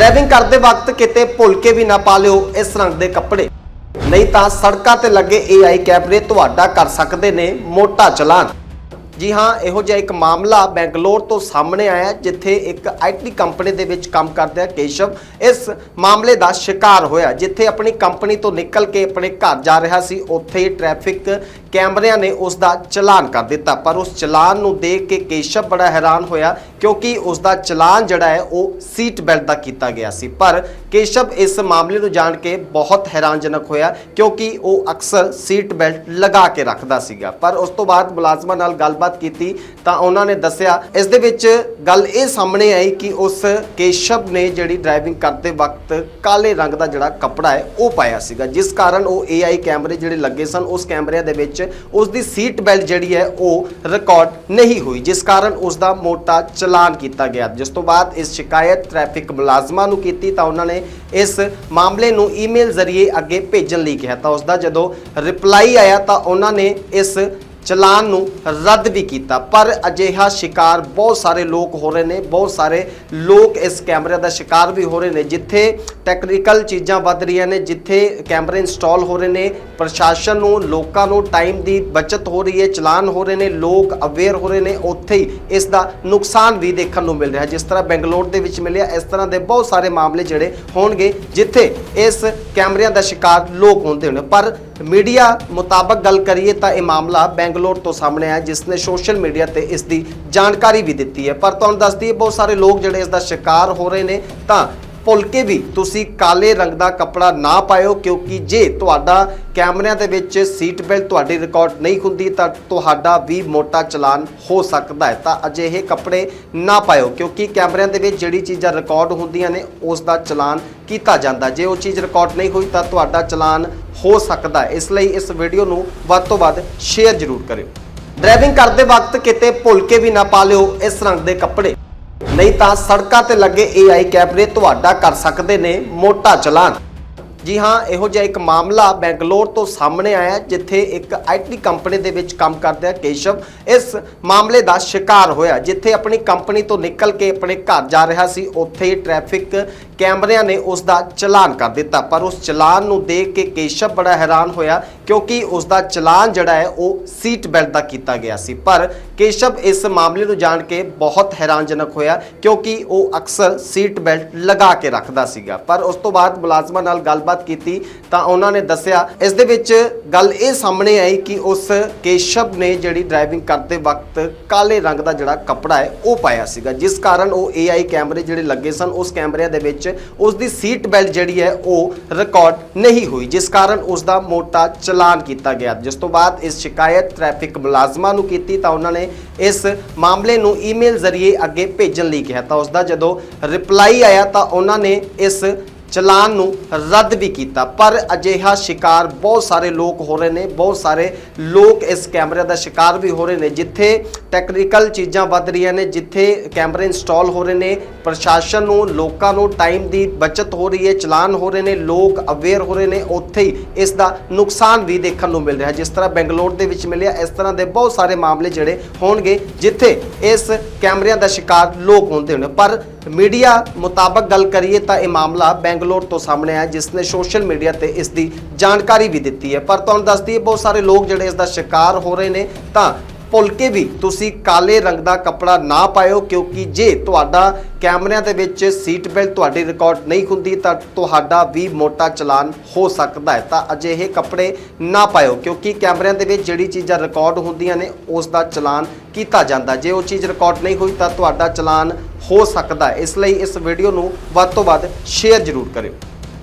Driving ਕਰਦੇ ਵਕਤ ਕਿਤੇ ਭੁੱਲ ਕੇ ਵੀ ਨਾ ਪਾ ਲਿਓ ਇਸ ਰੰਗ ਦੇ ਕੱਪੜੇ। ਨਹੀਂ ਤਾਂ ਸੜਕਾਂ ਤੇ ਲੱਗੇ AI ਕੈਮਰੇ ਤੁਹਾਡਾ ਕਰ ਸਕਦੇ ਨੇ ਮੋਟਾ ਚਲਾਨ। ਜੀ ਹਾਂ, ਇਹੋ ਜਿਹਾ ਇੱਕ ਮਾਮਲਾ ਬੈਂਗਲੌਰ ਤੋਂ ਸਾਹਮਣੇ ਆਇਆ ਜਿੱਥੇ ਇੱਕ ਆਈਟੀ ਕੰਪਨੀ ਦੇ ਵਿੱਚ ਕੰਮ ਕਰਦਾ ਕੇਸ਼ਵ ਇਸ ਮਾਮਲੇ ਦਾ ਸ਼ਿਕਾਰ ਹੋਇਆ। ਜਿੱਥੇ ਆਪਣੀ ਕੰਪਨੀ ਤੋਂ ਨਿਕਲ ਕੇ ਆਪਣੇ ਘਰ ਜਾ ਰਿਹਾ ਸੀ, ਉੱਥੇ ਟ੍ਰੈਫਿਕ ਕੈਮਰਿਆਂ ਨੇ ਉਸ ਦਾ ਚਲਾਨ ਕਰ ਦਿੱਤਾ। ਪਰ ਉਸ ਚਲਾਨ ਨੂੰ ਦੇਖ ਕੇ ਕੇਸ਼ਵ ਬੜਾ ਹੈਰਾਨ ਹੋਇਆ, ਕਿਉਂਕਿ ਉਸ ਦਾ ਚਲਾਨ ਜਿਹੜਾ ਹੈ, ਉਹ ਸੀਟ ਬੈਲਟ ਦਾ ਕੀਤਾ ਗਿਆ ਸੀ। ਪਰ ਕੇਸ਼ਵ ਇਸ ਮਾਮਲੇ ਨੂੰ ਜਾਣ ਕੇ ਬਹੁਤ ਹੈਰਾਨਜਨਕ ਹੋਇਆ, ਕਿਉਂਕਿ ਉਹ ਅਕਸਰ ਸੀਟ ਬੈਲਟ ਲਗਾ ਕੇ ਰੱਖਦਾ ਸੀਗਾ। ਪਰ ਉਸ ਤੋਂ ਬਾਅਦ ਮੁਲਾਜ਼ਮਾਂ ਨਾਲ ਗੱਲਬਾਤ ਕੀਤੀ ਤਾਂ ਉਹਨਾਂ ਨੇ ਦੱਸਿਆ, ਇਸ ਦੇ ਵਿੱਚ ਗੱਲ ਇਹ ਸਾਹਮਣੇ ਆਈ ਕਿ ਉਸ ਕੇਸ਼ਵ ਨੇ ਜਿਹੜੀ ਡਰਾਈਵਿੰਗ ਕਰਦੇ ਵਕਤ ਕਾਲੇ ਰੰਗ ਦਾ ਜਿਹੜਾ ਕੱਪੜਾ ਹੈ, ਉਹ ਪਾਇਆ ਸੀਗਾ। ਜਿਸ ਕਾਰਨ ਉਹ AI ਕੈਮਰੇ ਜਿਹੜੇ ਲੱਗੇ ਸਨ, ਉਸ ਕੈਮਰਿਆਂ ਦੇ ਵਿੱਚ ਉਸ ਦੀ ਸੀਟ ਬੈਲਟ ਜਿਹੜੀ ਹੈ, ਉਹ ਰਿਕਾਰਡ ਨਹੀਂ ਹੋਈ, ਜਿਸ ਕਾਰਨ ਉਸ ਦਾ ਮੋਟਾ ਚਲਾਨ ਕੀਤਾ ਗਿਆ। ਜਿਸ ਤੋਂ ਬਾਅਦ ਇਸ ਸ਼ਿਕਾਇਤ ਟ੍ਰੈਫਿਕ ਮੁਲਾਜ਼ਮਾਂ ਨੂੰ ਕੀਤੀ ਤਾਂ ਉਹਨਾਂ ਨੇ ਇਸ ਮਾਮਲੇ ਨੂੰ ਈਮੇਲ ਜ਼ਰੀਏ ਅੱਗੇ ਭੇਜਣ ਲਈ ਕਿਹਾ। ਤਾਂ ਉਸ ਦਾ ਜਦੋਂ ਰਿਪਲਾਈ ਆਇਆ ਤਾਂ ਉਹਨਾਂ ਨੇ ਇਸ ਚਲਾਨ ਨੂੰ ਰੱਦ ਵੀ ਕੀਤਾ। ਪਰ ਅਜਿਹਾ ਸ਼ਿਕਾਰ ਬਹੁਤ ਸਾਰੇ ਲੋਕ ਹੋ ਰਹੇ ਨੇ, ਬਹੁਤ ਸਾਰੇ ਲੋਕ ਇਸ ਕੈਮਰੇ ਦਾ ਸ਼ਿਕਾਰ ਵੀ ਹੋ ਰਹੇ ਨੇ, ਜਿੱਥੇ ਟੈਕਨੀਕਲ ਚੀਜ਼ਾਂ ਵੱਧ ਰਹੀਆਂ ਨੇ, ਜਿੱਥੇ ਕੈਮਰੇ ਇੰਸਟਾਲ ਹੋ ਰਹੇ ਨੇ, ਪ੍ਰਸ਼ਾਸਨ ਨੂੰ, ਲੋਕਾਂ ਨੂੰ ਟਾਈਮ ਦੀ ਬਚਤ ਹੋ ਰਹੀ ਹੈ, ਚਲਾਨ ਹੋ ਰਹੇ ਨੇ, ਲੋਕ ਅਵੇਅਰ ਹੋ ਰਹੇ ਨੇ, ਉੱਥੇ ਹੀ ਇਸ ਦਾ ਨੁਕਸਾਨ ਵੀ ਦੇਖਣ ਨੂੰ ਮਿਲ ਰਿਹਾ। ਜਿਸ ਤਰ੍ਹਾਂ ਬੈਂਗਲੌਰ ਦੇ ਵਿੱਚ ਮਿਲਿਆ, ਇਸ ਤਰ੍ਹਾਂ ਦੇ ਬਹੁਤ ਸਾਰੇ ਮਾਮਲੇ ਜਿਹੜੇ ਹੋਣਗੇ, ਜਿੱਥੇ ਇਸ ਕੈਮਰਿਆਂ ਦਾ ਸ਼ਿਕਾਰ ਲੋਕ ਹੁੰਦੇ ਹੋਣ। ਪਰ ਮੀਡੀਆ ਮੁਤਾਬਕ ਗੱਲ ਕਰੀਏ ਤਾਂ ਇਹ ਮਾਮਲਾ ਬੈਂਗਲੌਰ ਤੋਂ ਸਾਹਮਣੇ ਆਇਆ, ਜਿਸ ਨੇ ਸੋਸ਼ਲ ਮੀਡੀਆ ਤੇ ਇਸ ਦੀ ਜਾਣਕਾਰੀ ਵੀ ਦਿੱਤੀ ਹੈ। ਪਰ ਤੁਹਾਨੂੰ ਦੱਸਦੀ ਦਈਏ, ਬਹੁਤ ਸਾਰੇ ਲੋਕ ਜਿਹੜੇ ਇਸ ਦਾ ਸ਼ਿਕਾਰ ਹੋ ਰਹੇ ਨੇ, ਤਾਂ ਭੁੱਲ ਕੇ ਵੀ ਤੁਸੀਂ ਕਾਲੇ ਰੰਗ ਦਾ ਕੱਪੜਾ ਨਾ ਪਾਇਓ, ਕਿਉਂਕਿ ਜੇ ਤੁਹਾਡਾ ਕੈਮਰਿਆਂ ਦੇ ਵਿੱਚ ਸੀਟ ਬੈਲਟ ਤੁਹਾਡੀ ਰਿਕਾਰਡ ਨਹੀਂ ਹੁੰਦੀ, ਤਾਂ ਤੁਹਾਡਾ ਵੀ ਮੋਟਾ ਚਲਾਨ ਹੋ ਸਕਦਾ ਹੈ। ਤਾਂ ਅਜਿਹੇ ਕੱਪੜੇ ਨਾ ਪਾਇਓ, ਕਿਉਂਕਿ ਕੈਮਰਿਆਂ ਦੇ ਵਿੱਚ ਜਿਹੜੀ ਚੀਜ਼ਾਂ ਰਿਕਾਰਡ ਹੁੰਦੀਆਂ ਨੇ, ਉਸ ਦਾ ਚਲਾਨ ਕੀਤਾ ਜਾਂਦਾ। ਜੇ ਉਹ ਚੀਜ਼ ਰਿਕਾਰਡ ਨਹੀਂ ਹੋਈ, ਤਾਂ ਤੁਹਾਡਾ ਚਲਾਨ ਹੋ ਸਕਦਾ ਹੈ। ਇਸ ਲਈ ਇਸ ਵੀਡੀਓ ਨੂੰ ਵੱਧ ਤੋਂ ਵੱਧ ਸ਼ੇਅਰ ਜ਼ਰੂਰ ਕਰਿਓ। ਡਰਾਈਵਿੰਗ ਕਰਦੇ ਵਕਤ ਕਿਤੇ ਭੁੱਲ ਕੇ ਵੀ ਨਾ ਪਾ ਲਿਓ ਇਸ ਰੰਗ ਦੇ ਕੱਪੜੇ। ਨਹੀਂ ਤਾਂ ਸੜਕਾਂ ਤੇ ਲੱਗੇ AI ਕੈਮਰੇ ਤੁਹਾਡਾ ਕਰ ਸਕਦੇ ਨੇ ਮੋਟਾ ਚਲਾਨ। ਜੀ ਹਾਂ, ਇਹੋ ਜਿਹਾ ਇੱਕ ਮਾਮਲਾ ਬੈਂਗਲੌਰ ਤੋਂ ਸਾਹਮਣੇ ਆਇਆ ਜਿੱਥੇ ਇੱਕ ਆਈਟੀ ਕੰਪਨੀ ਦੇ ਵਿੱਚ ਕੰਮ ਕਰਦਾ ਕੇਸ਼ਵ। ਇਸ ਮਾਮਲੇ ਦਾ ਸ਼ਿਕਾਰ ਹੋਇਆ, ਜਿੱਥੇ ਆਪਣੀ ਕੰਪਨੀ ਤੋਂ ਨਿਕਲ ਕੇ ਆਪਣੇ ਘਰ ਜਾ ਰਿਹਾ ਸੀ। ਉੱਥੇ ਹੀ ਟ੍ਰੈਫਿਕ ਕੈਮਰਿਆਂ ਨੇ ਉਸ ਦਾ ਚਲਾਨ ਕਰ ਦਿੱਤਾ। ਪਰ ਉਸ ਚਲਾਨ ਨੂੰ ਦੇਖ ਕੇ ਕੇਸ਼ਵ ਬੜਾ ਹੈਰਾਨ ਹੋਇਆ ਕਿਉਂਕਿ ਉਸ ਦਾ ਚਲਾਨ ਜਿਹੜਾ ਹੈ, ਉਹ ਸੀਟ ਬੈਲਟ ਦਾ ਕੀਤਾ ਗਿਆ ਸੀ। ਪਰ ਕੇਸ਼ਵ ਇਸ ਮਾਮਲੇ ਨੂੰ ਜਾਣ ਕੇ ਬਹੁਤ ਹੈਰਾਨਜਨਕ ਹੋਇਆ ਕਿਉਂਕਿ ਉਹ ਅਕਸਰ ਸੀਟ ਬੈਲਟ ਲਗਾ ਕੇ ਰੱਖਦਾ ਸੀਗਾ। ਪਰ ਉਸ ਤੋਂ ਬਾਅਦ ਮੁਲਾਜ਼ਮਾਂ ਨਾਲ ਗੱਲਬਾਤ ਕੀਤੀ ਤਾਂ ਉਹਨਾਂ ਨੇ ਦੱਸਿਆ, ਇਸ ਦੇ ਵਿੱਚ ਗੱਲ ਇਹ ਸਾਹਮਣੇ ਆਈ ਕਿ ਉਸ ਕੇਸ਼ਵ ਨੇ ਜਿਹੜੀ ਡਰਾਈਵਿੰਗ ਕਰਦੇ ਵਕਤ ਕਾਲੇ ਰੰਗ ਦਾ ਜਿਹੜਾ ਕੱਪੜਾ ਹੈ, ਉਹ ਪਾਇਆ ਸੀਗਾ। ਜਿਸ ਕਾਰਨ ਉਹ AI ਕੈਮਰੇ ਜਿਹੜੇ ਲੱਗੇ ਸਨ, ਉਸ ਕੈਮਰਿਆਂ ਦੇ ਵਿੱਚ ਉਸ ਦੀ ਸੀਟ ਬੈਲਟ ਜਿਹੜੀ ਹੈ, ਉਹ ਰਿਕਾਰਡ ਨਹੀਂ ਹੋਈ। ਜਿਸ ਕਾਰਨ ਉਸ ਦਾ ਮੋਟਾ ਐਲਾਨ ਕੀਤਾ ਗਿਆ। ਜਿਸ ਤੋਂ ਬਾਅਦ ਇਸ ਸ਼ਿਕਾਇਤ ਟ੍ਰੈਫਿਕ ਮੁਲਾਜ਼ਮਾਂ ਨੂੰ ਕੀਤੀ ਤਾਂ ਉਹਨਾਂ ਨੇ ਇਸ ਮਾਮਲੇ ਨੂੰ ਈਮੇਲ ਜ਼ਰੀਏ ਅੱਗੇ ਭੇਜਣ ਲਈ ਕਿਹਾ। ਤਾਂ ਉਸ ਦਾ ਜਦੋਂ ਰਿਪਲਾਈ ਆਇਆ ਤਾਂ ਉਹਨਾਂ ਨੇ ਇਸ ਚਲਾਨ ਨੂੰ ਰੱਦ ਵੀ ਕੀਤਾ। ਪਰ ਅਜਿਹਾ ਸ਼ਿਕਾਰ ਬਹੁਤ ਸਾਰੇ ਲੋਕ ਹੋ ਰਹੇ ਨੇ, ਬਹੁਤ ਸਾਰੇ ਲੋਕ ਇਸ ਕੈਮਰੇ ਦਾ ਸ਼ਿਕਾਰ ਵੀ ਹੋ ਰਹੇ ਨੇ, ਜਿੱਥੇ ਟੈਕਨੀਕਲ ਚੀਜ਼ਾਂ ਵੱਧ ਰਹੀਆਂ ਨੇ, ਜਿੱਥੇ ਕੈਮਰੇ ਇੰਸਟਾਲ ਹੋ ਰਹੇ ਨੇ, ਪ੍ਰਸ਼ਾਸਨ ਨੂੰ, ਲੋਕਾਂ ਨੂੰ ਟਾਈਮ ਦੀ ਬਚਤ ਹੋ ਰਹੀ ਹੈ, ਚਲਾਨ ਹੋ ਰਹੇ ਨੇ, ਲੋਕ ਅਵੇਅਰ ਹੋ ਰਹੇ ਨੇ, ਉੱਥੇ ਹੀ ਇਸ ਦਾ ਨੁਕਸਾਨ ਵੀ ਦੇਖਣ ਨੂੰ ਮਿਲ ਰਿਹਾ। ਜਿਸ ਤਰ੍ਹਾਂ ਬੈਂਗਲੌਰ ਦੇ ਵਿੱਚ ਮਿਲਿਆ, ਇਸ ਤਰ੍ਹਾਂ ਦੇ ਬਹੁਤ ਸਾਰੇ ਮਾਮਲੇ ਜਿਹੜੇ ਹੋਣਗੇ, ਜਿੱਥੇ ਇਸ ਕੈਮਰਿਆਂ ਦਾ ਸ਼ਿਕਾਰ ਲੋਕ ਹੁੰਦੇ ਹੋਣ। ਪਰ ਮੀਡੀਆ ਮੁਤਾਬਕ ਗੱਲ ਕਰੀਏ ਤਾਂ ਇਹ ਮਾਮਲਾ ਬੈਂਗ ਬੈਂਗਲੌਰ ਤੋਂ ਸਾਹਮਣੇ ਆਇਆ, ਜਿਸ ਨੇ ਸੋਸ਼ਲ ਮੀਡੀਆ ਤੇ ਇਸ ਦੀ ਜਾਣਕਾਰੀ ਵੀ ਦਿੱਤੀ ਹੈ। ਪਰ ਤੁਹਾਨੂੰ ਦੱਸਦੀ ਦਈਏ, ਬਹੁਤ ਸਾਰੇ ਲੋਕ ਜਿਹੜੇ ਇਸ ਦਾ ਸ਼ਿਕਾਰ ਹੋ ਰਹੇ ਨੇ, ਤਾਂ ਭੁੱਲ ਕੇ ਵੀ ਤੁਸੀਂ ਕਾਲੇ ਰੰਗ ਦਾ ਕੱਪੜਾ ਨਾ ਪਾਇਓ, ਕਿਉਂਕਿ ਜੇ ਤੁਹਾਡਾ ਕੈਮਰਿਆਂ ਦੇ ਵਿੱਚ ਸੀਟ ਬੈਲਟ ਤੁਹਾਡੀ ਰਿਕਾਰਡ ਨਹੀਂ ਹੁੰਦੀ, ਤਾਂ ਤੁਹਾਡਾ ਵੀ ਮੋਟਾ ਚਲਾਨ ਹੋ ਸਕਦਾ ਹੈ। ਤਾਂ ਅਜਿਹੇ ਕੱਪੜੇ ਨਾ ਪਾਇਓ, ਕਿਉਂਕਿ ਕੈਮਰਿਆਂ ਦੇ ਵਿੱਚ ਜਿਹੜੀ ਚੀਜ਼ਾਂ ਰਿਕਾਰਡ ਹੁੰਦੀਆਂ ਨੇ, ਉਸ ਦਾ ਚਲਾਨ ਕੀਤਾ ਜਾਂਦਾ। ਜੇ ਉਹ ਚੀਜ਼ ਰਿਕਾਰਡ ਨਹੀਂ ਹੋਈ, ਤਾਂ ਤੁਹਾਡਾ ਚਲਾਨ ਹੋ ਸਕਦਾ ਇਸ ਲਈ ਇਸ ਵੀਡੀਓ ਨੂੰ ਵੱਧ ਤੋਂ ਵੱਧ ਸ਼ੇਅਰ ਜ਼ਰੂਰ ਕਰਿਓ।